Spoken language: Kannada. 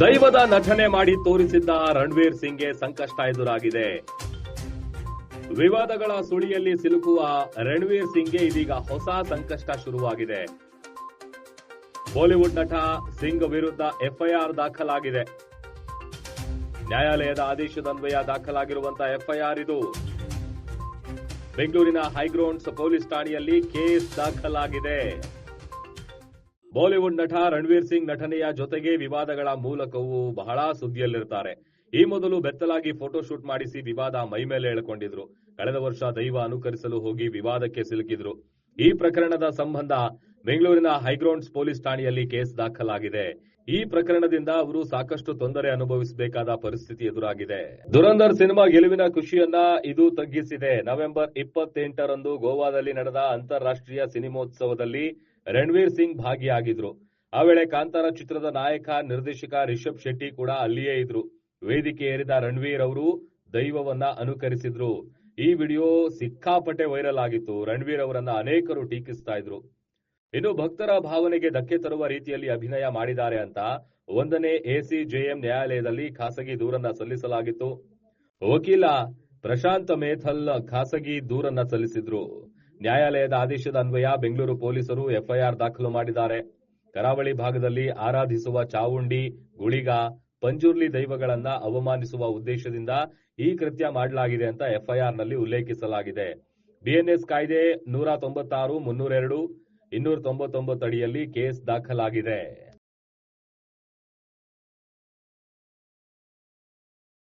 ದೈವದ ನಟನೆ ಮಾಡಿ ತೋರಿಸಿದ್ದ ರಣವೀರ್ ಸಿಂಗ್ಗೆ ಸಂಕಷ್ಟ ಎದುರಾಗಿದೆ. ವಿವಾದಗಳ ಸುಳಿಯಲ್ಲಿ ಸಿಲುಕುವ ರಣವೀರ್ ಸಿಂಗ್ಗೆ ಇದೀಗ ಹೊಸ ಸಂಕಷ್ಟ ಶುರುವಾಗಿದೆ. ಬಾಲಿವುಡ್ ನಟ ಸಿಂಗ್ ವಿರುದ್ಧ ಎಫ್ಐಆರ್ ದಾಖಲಾಗಿದೆ. ನ್ಯಾಯಾಲಯದ ಆದೇಶದನ್ವಯ ದಾಖಲಾಗಿರುವಂತಹ ಎಫ್ಐಆರ್ ಇದು. ಬೆಂಗಳೂರಿನ ಹೈಗ್ರೌಂಡ್ಸ್ ಪೊಲೀಸ್ ಠಾಣೆಯಲ್ಲಿ ಕೇಸ್ ದಾಖಲಾಗಿದೆ. ಬಾಲಿವುಡ್ ನಟ ರಣವೀರ್ ಸಿಂಗ್ ನಟನೆಯ ಜೊತೆಗೆ ವಿವಾದಗಳ ಮೂಲಕವೂ ಬಹಳ ಸುದ್ದಿಯಲ್ಲಿರ್ತಾರೆ. ಈ ಮೊದಲು ಬೆತ್ತಲಾಗಿ ಫೋಟೋ ಶೂಟ್ ಮಾಡಿಸಿ ವಿವಾದ ಮೈಮೇಲೆ ಎಳ್ಕೊಂಡಿದ್ರು. ಕಳೆದ ವರ್ಷ ದೈವ ಅನುಕರಿಸಲು ಹೋಗಿ ವಿವಾದಕ್ಕೆ ಸಿಲುಕಿದ್ರು. ಈ ಪ್ರಕರಣದ ಸಂಬಂಧ ಬೆಂಗಳೂರಿನ ಹೈಗ್ರೌಂಡ್ಸ್ ಪೊಲೀಸ್ ಠಾಣೆಯಲ್ಲಿ ಕೇಸ್ ದಾಖಲಾಗಿದೆ. ಈ ಪ್ರಕರಣದಿಂದ ಅವರು ಸಾಕಷ್ಟು ತೊಂದರೆ ಅನುಭವಿಸಬೇಕಾದ ಪರಿಸ್ಥಿತಿ ಎದುರಾಗಿದೆ. ದುರಂದರ್ ಸಿನಿಮಾ ಗೆಲುವಿನ ಖುಷಿಯನ್ನ ಇದು ತಗ್ಗಿಸಿದೆ. ನವೆಂಬರ್ ಇಪ್ಪತ್ತೆಂಟರಂದು ಗೋವಾದಲ್ಲಿ ನಡೆದ ಅಂತಾರಾಷ್ಟ್ರೀಯ ಸಿನಿಮೋತ್ಸವದಲ್ಲಿ ರಣವೀರ್ ಸಿಂಗ್ ಭಾಗಿಯಾಗಿದ್ರು. ಆ ವೇಳೆ ಕಾಂತಾರ ಚಿತ್ರದ ನಾಯಕ, ನಿರ್ದೇಶಕ ರಿಷಬ್ ಶೆಟ್ಟಿ ಕೂಡ ಅಲ್ಲಿಯೇ ಇದ್ರು. ವೇದಿಕೆ ಏರಿದ ರಣವೀರ್ ಅವರು ದೈವವನ್ನ ಅನುಕರಿಸಿದ್ರು. ಈ ವಿಡಿಯೋ ಸಿಕ್ಕಾಪಟ್ಟೆ ವೈರಲ್ ಆಗಿತ್ತು. ರಣವೀರ್ ಅವರನ್ನ ಅನೇಕರು ಟೀಕಿಸ್ತಾ ಇದ್ರು. ಇನ್ನು ಭಕ್ತರ ಭಾವನೆಗೆ ಧಕ್ಕೆ ತರುವ ರೀತಿಯಲ್ಲಿ ಅಭಿನಯ ಮಾಡಿದ್ದಾರೆ ಅಂತ ಒಂದನೇ ಎಸಿ ಜೆಎಂ ನ್ಯಾಯಾಲಯದಲ್ಲಿ ಖಾಸಗಿ ದೂರನ್ನ ಸಲ್ಲಿಸಲಾಗಿತ್ತು. ವಕೀಲ ಪ್ರಶಾಂತ್ ಮೇಥಲ್ ಖಾಸಗಿ ದೂರನ್ನ ಸಲ್ಲಿಸಿದ್ರು. ನ್ಯಾಯಾಲಯದ ಆದೇಶದ ಅನ್ವಯ ಬೆಂಗಳೂರು ಪೊಲೀಸರು ಎಫ್ಐಆರ್ ದಾಖಲು ಮಾಡಿದ್ದಾರೆ. ಕರಾವಳಿ ಭಾಗದಲ್ಲಿ ಆರಾಧಿಸುವ ಚಾವುಂಡಿ, ಗುಳಿಗ, ಪಂಜುರ್ಲಿ ದೈವಗಳನ್ನ ಅವಮಾನಿಸುವ ಉದ್ದೇಶದಿಂದ ಈ ಕೃತ್ಯ ಮಾಡಲಾಗಿದೆ ಅಂತ ಎಫ್ಐಆರ್ನಲ್ಲಿ ಉಲ್ಲೇಖಿಸಲಾಗಿದೆ. ಬಿಎನ್ಎಸ್ ಕಾಯ್ದೆ ನೂರ ತೊಂಬತ್ತಾರು ಮುನ್ನೂರೆರಡು ಇನ್ನೂರ ತೊಂಬತ್ತೊಂಬತ್ತು ಅಡಿಯಲ್ಲಿ ಕೇಸ್ ದಾಖಲಾಗಿದೆ.